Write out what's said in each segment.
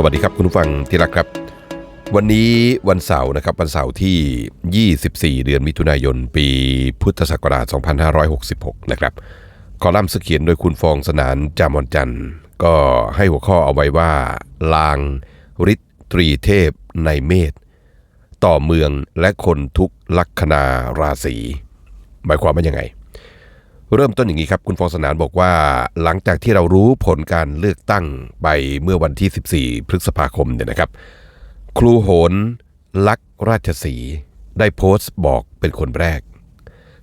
สวัสดีครับคุณผู้ฟังที่รักครับ วันนี้วันเสาร์นะครับวันเสาร์ที่ 24 เดือนมิถุนายน ปีพุทธศักราช 2566 นะครับ คอลัมน์สเขียนโดยคุณฟองสนานจามอนจันทร์ก็ให้หัวข้อเอาไว้ว่า ลางฤทธิ์ตรีเทพในเมษต่อเมืองและคนทุกลัคนาราศีหมายความว่ายังไง เริ่มต้นอย่างนี้ครับ คุณฟองสนานบอกว่า หลังจากที่เรารู้ผลการเลือกตั้งไปเมื่อวันที่ 14 พฤษภาคมเนี่ยนะครับ ครูโหนลักษ์ราชสีได้โพสต์บอกเป็นคนแรก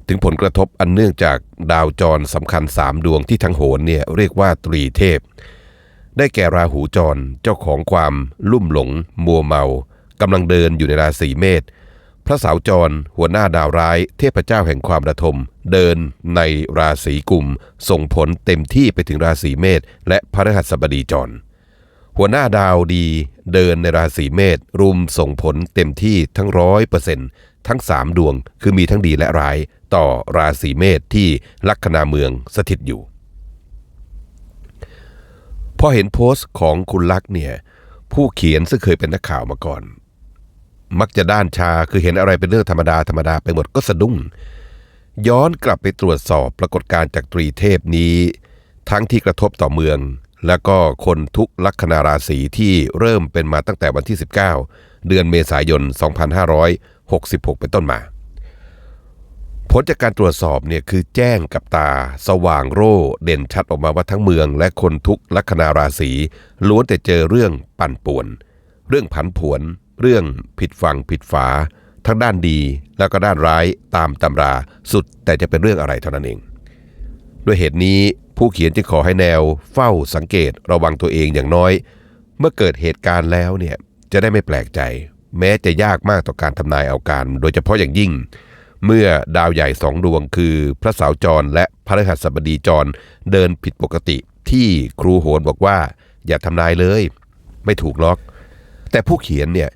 ถึงผลกระทบอันเนื่องจากดาวจรสำคัญ 3 ดวงที่ทั้งโหนเนี่ยเรียกว่าตรีเทพ ได้แก่ราหูจรเจ้าของความลุ่มหลง มัวเมากำลังเดินอยู่ในราศีเมษพระสาวจรหัวหน้าดาวร้าย เทพเจ้าแห่งความระทม เดินในราศีกุม ส่งผลเต็มที่ไปถึงราศีเมษและพระฤหัสบดีจร หัวหน้าดาวดีเดินในราศีเมษรุมส่งผลเต็มที่ทั้งร้อยเปอร์เซ็นทั้งสามดวงคือมีทั้งดีและร้ายต่อราศีเมษที่ลัคนาเมืองสถิตอยู่ พอเห็นโพสต์ของคุณลักษ์เนี่ยผู้เขียนซึ่งเคยเป็นนักข่าวมาก่อน มักจะด้านชาคือเห็นอะไรเป็นเรื่องธรรมดาธรรมดาไปหมดก็สะดุ้ง ย้อนกลับไปตรวจสอบปรากฏการณ์จากตรีเทพนี้ ทั้งที่กระทบต่อเมือง และก็คนทุกลัคนาราศีที่เริ่มเป็นมาตั้งแต่วันที่ 19 เดือนเมษายน 2566 เป็นต้นมา ผลจากการตรวจสอบเนี่ยคือแจ้งกับตา สว่างโร่เด่นชัดออกมาว่าทั้งเมือง และคนทุกลัคนาราศีล้วนแต่เจอเรื่องปั่นป่วน เรื่องผันผวน เรื่องผิดฝั่งผิดฝา ทั้งด้านดีแล้วก็ด้านร้ายตามตำราสุดแต่จะเป็นเรื่องอะไรเท่านั้นเอง ด้วยเหตุนี้ผู้เขียนจึงขอให้แนวเฝ้าสังเกตระวังตัวเองอย่างน้อย เมื่อเกิดเหตุการณ์แล้วเนี่ยจะได้ไม่แปลกใจ แม้จะยากมากต่อการทำนายเอาการ โดยเฉพาะอย่างยิ่ง เมื่อดาวใหญ่สองดวงคือพระเสาจรและพระฤหัสบดีจรเดินผิดปกติ ที่ครูโหนบอกว่า อย่าทำนายเลย ไม่ถูกล็อก แต่ผู้เขียนเนี่ย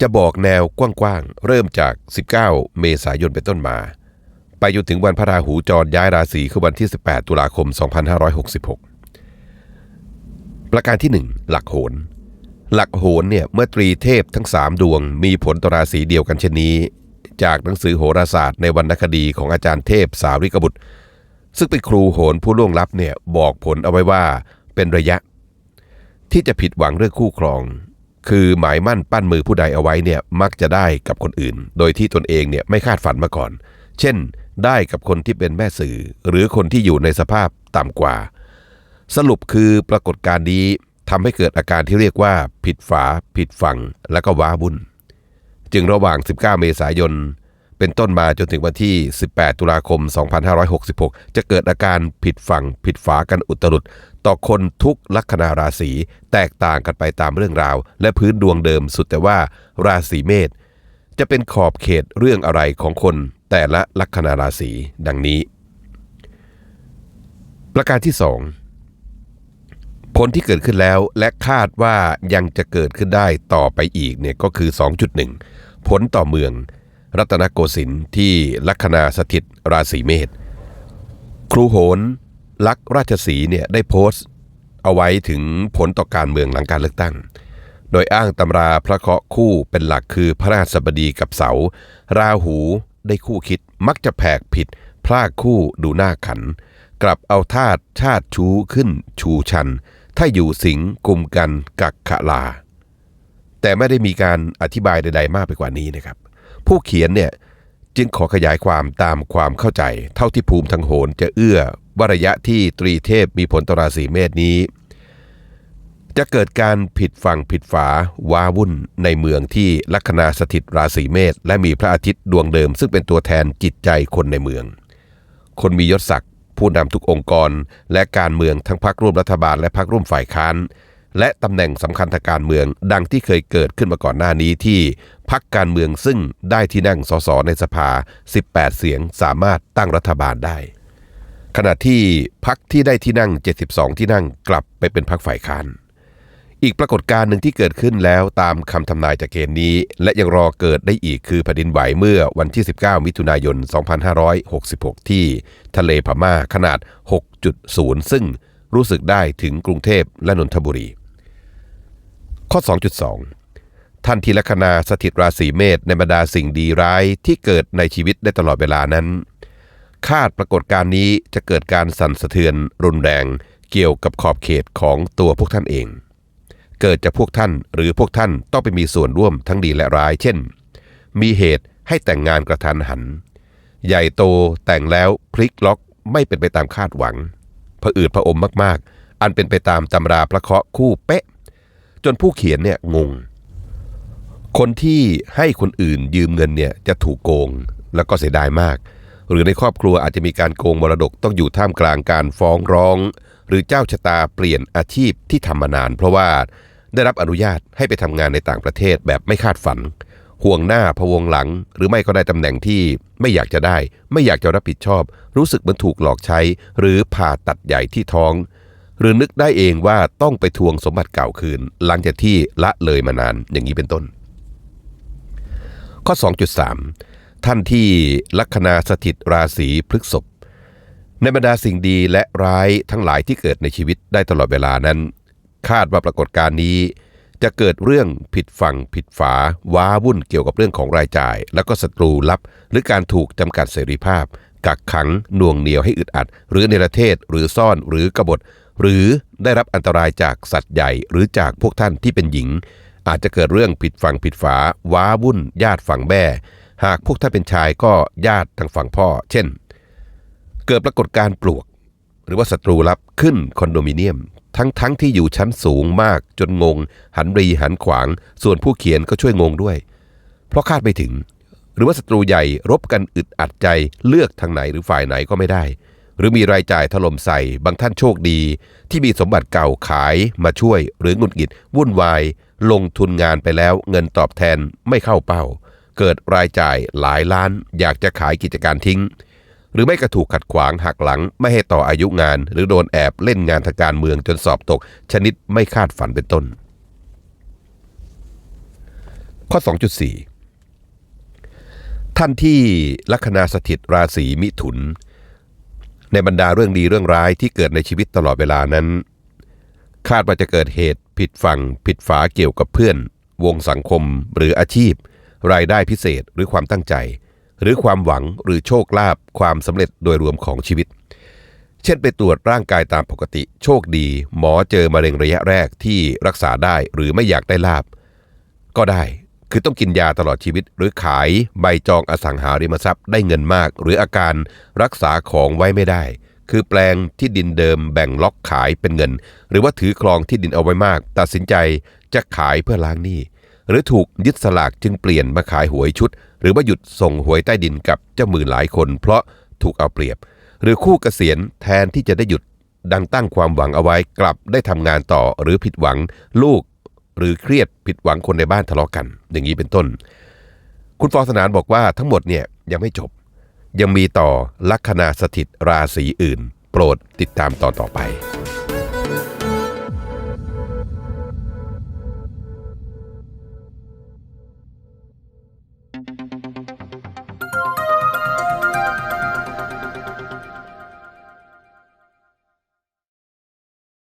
จะบอกแนวกว้างๆ เริ่มจาก 19 เมษายนเป็นต้นมา ไปจนถึงวันพระราหูจรย้ายราศีคือวันที่ 18 ตุลาคม 2566 ประการที่ 1 หลักโหน หลักโหนเนี่ยเมื่อตรีเทพทั้ง 3 ดวงมีผลต่อราศีเดียวกันเช่นนี้ จากหนังสือโหราศาสตร์ในวรรณคดีของอาจารย์เทพสาริกบุตร ซึ่งเป็นครูโหนผู้ล่วงลับเนี่ยบอกผลเอาไว้ว่าเป็นระยะ ที่จะผิดหวังเรื่องคู่ครอง คือหมายมั่นปั้นมือผู้ใดเอาไว้เนี่ยมักจะได้กับคนอื่น โดยที่ตนเองเนี่ยไม่คาดฝันมาก่อน เช่น ได้กับคนที่เป็นแม่สื่อ หรือคนที่อยู่ในสภาพต่ำกว่า สรุปคือปรากฏการณ์นี้ทำให้เกิดอาการที่เรียกว่า ผิดฝา ผิดฝั่ง และก็ว้าบุญ จึงระหว่าง 19 เมษายน เป็นต้นมาจนถึงวันที่ 18 ตุลาคม 2566 จะเกิดอาการผิดฝั่งผิดฝากันอุตรุดต่อคนทุกลัคนาราศีแตกต่างกันไปตามเรื่องราว และพื้นดวงเดิมสุดแต่ว่าราศีเมษจะเป็นขอบเขตเรื่องอะไรของคนแต่ละลัคนาราศีดังนี้ ประการที่ 2 ผลที่เกิดขึ้นแล้วและคาดว่ายังจะเกิดขึ้นได้ต่อไปอีกเนี่ยก็คือ 2.1 ผลต่อเมือง รัตนโกสินทร์ที่ลัคนาสถิตราศีเมษครูโหนลักราชสีเนี่ยได้โพสต์ เอาไว้ถึงผลต่อการเมืองหลังการเลือกตั้ง โดยอ้างตำราพระเคราะห์คู่เป็นหลักคือพระราชบดีกับเสา ราหูได้คู่คิดมักจะแผกผิด พลากคู่ดูหน้าขัน กลับเอาธาตุชาติชูขึ้นชูชัน ถ้าอยู่สิงกุมกันกักขลา แต่ไม่ได้มีการอธิบายใดๆมากไปกว่านี้นะครับ ผู้เขียนเนี่ยจึงขอขยายความตามความเข้าใจ เท่าที่ภูมิทางโหนจะเอื้อว่าระยะที่ตรีเทพมีผลตอราศีเมษนี้ จะเกิดการผิดฝั่งผิดฝาว้าวุ่นในเมืองที่ลัคนาสถิตราศีเมษและมีพระอาทิตย์ดวงเดิม ซึ่งเป็นตัวแทนจิตใจคนในเมือง คนมียศศักดิ์ผู้นำทุกองค์กร และการเมืองทั้งพรรคร่วมรัฐบาลและพรรคร่วมฝ่ายค้าน และตำแหน่งสำคัญทางการเมืองดังที่เคยเกิดขึ้นมาก่อนหน้านี้ที่พรรคการเมืองซึ่งได้ที่นั่งสสในสภา 18 เสียงสามารถตั้งรัฐบาลได้ ขณะที่พรรคที่ได้ที่นั่ง 72 ที่นั่งกลับไปเป็นพรรคฝ่ายค้านอีกปรากฏการณ์หนึ่งที่เกิดขึ้นแล้วตามคำทำนายจากเกณฑ์นี้ และยังรอเกิดได้อีกคือแผ่นดินไหวเมื่อวันที่ 19 มิถุนายน 2566 ที่ทะเลพม่าขนาด 6.0 ซึ่งรู้สึกได้ถึงกรุงเทพและนนทบุรี ข้อ 2.2 ท่านทีลัคนาสถิตราศีเมษในบรรดาสิ่งดีร้ายที่เกิดในชีวิตได้ตลอดเวลานั้น คาดปรากฏการณ์นี้จะเกิดการสั่นสะเทือน รุนแรง เกี่ยวกับขอบเขตของตัวพวกท่านเอง เกิดจากพวกท่านหรือพวกท่านต้องไปมีส่วนร่วมทั้งดีและร้าย เช่น มีเหตุให้แต่งงานกระทันหัน ใหญ่โตแต่งแล้วพลิกล็อกไม่เป็นไปตามคาดหวังผะอืดผะอมมากๆ อันเป็นไปตามตำราพระเคราะห์คู่เป๊ะ จนผู้เขียนเนี่ยงง คนที่ให้คนอื่นยืมเงินเนี่ยจะถูกโกงแล้วก็เสียดายมาก หรือในครอบครัวอาจจะมีการโกงมรดกต้องอยู่ท่ามกลางการฟ้องร้อง หรือเจ้าชะตาเปลี่ยนอาชีพที่ทำมานาน เพราะว่าได้รับอนุญาตให้ไปทำงานในต่างประเทศแบบไม่คาดฝัน ห่วงหน้าพะวงหลัง หรือไม่ก็ได้ตำแหน่งที่ไม่อยากจะได้ ไม่อยากจะรับผิดชอบ รู้สึกเหมือนถูกหลอกใช้ หรือผ่าตัดใหญ่ที่ท้อง หรือนึกได้เองว่าต้องไปทวงสมบัติเก่าคืน หลังจากที่ละเลยมานานอย่างนี้เป็นต้น ข้อ 2.3 ท่านที่ลัคนาสถิตราศีพฤกษภในบรรดาสิ่งดีและร้ายทั้งหลายที่เกิดในชีวิตได้ตลอดเวลานั้น คาดว่าปรากฏการณ์นี้ จะเกิดเรื่องผิดฝั่งผิดฝา ว้าวุ่นเกี่ยวกับเรื่องของรายจ่าย แล้วก็ศัตรูลับ หรือการถูกจำกัดเสรีภาพ กักขังน่วงเหนียวให้อึดอัด หรือเนรเทศหรือซ่อนหรือกบฏ หรือได้รับอันตรายจากสัตว์ใหญ่หรือจากพวกท่านที่เป็นหญิง อาจจะเกิดเรื่องผิดฝั่งผิดฝา ว้าวุ่น ญาติฝั่งแม่ หากพวกท่านเป็นชายก็ญาติทางฝั่งพ่อ เช่น เกิดปรากฏการปลวก หรือว่าศัตรูลับขึ้นคอนโดมิเนียม ทั้งทั้งที่อยู่ชั้นสูงมากจนงง หันรีหันขวาง ส่วนผู้เขียนก็ช่วยงงด้วย เพราะคาดไม่ถึง หรือว่าศัตรูใหญ่รบกันอึดอัดใจเลือกทางไหนหรือฝ่ายไหนก็ไม่ได้ หรือมีรายจ่ายถล่มใส่บางท่านโชคดี ที่มีสมบัติเก่าขายมาช่วย หรือหงุดหงิดวุ่นวาย ลงทุนงานไปแล้วเงินตอบแทนไม่เข้าเป้า เกิดรายจ่ายหลายล้าน อยากจะขายกิจการทิ้ง หรือไม่กระถูกขัดขวางหักหลังไม่ให้ต่ออายุงาน หรือโดนแอบเล่นงานทางการเมืองจนสอบตก ชนิดไม่คาดฝันเป็นต้น ข้อ 2.4 ท่านที่ลัคนาสถิตราศีมิถุน ในบรรดาเรื่องดีเรื่องร้ายที่เกิดในชีวิตตลอดเวลานั้น คาดว่าจะเกิดเหตุผิดฝั่งผิดฝาเกี่ยวกับเพื่อน วงสังคม หรืออาชีพ รายได้พิเศษหรือความตั้งใจ หรือความหวังหรือโชคลาภความสำเร็จโดยรวมของชีวิต เช่นไปตรวจร่างกายตามปกติ โชคดี หมอเจอมะเร็งระยะแรกที่รักษาได้หรือไม่อยากได้ลาบก็ได้ คือต้องกินยาตลอดชีวิต หรือขายใบจองอสังหาริมทรัพย์ได้เงินมาก หรืออาการรักษาของไว้ไม่ได้ คือแปลงที่ดินเดิมแบ่งล็อกขายเป็นเงิน หรือว่าถือครองที่ดินเอาไว้มาก ตัดสินใจจะขายเพื่อล้างหนี้หรือถูกยึดสลากจึงเปลี่ยนมาขายหวยชุด หรือว่าหยุดส่งหวยใต้ดินกับเจ้ามือหลายคน เพราะถูกเอาเปรียบ หรือคู่เกษียณแทนที่จะได้หยุดดังตั้งความหวังเอาไว้กลับได้ทำงานต่อหรือผิดหวัง ลูก หรือเครียดผิดหวังคนในบ้านทะเลาะกัน อย่างนี้เป็นต้น คุณฟอสนานบอกว่าทั้งหมดเนี่ยยังไม่จบ ยังมีต่อลัคนาสถิตราศีอื่น โปรดติดตามตอนต่อไป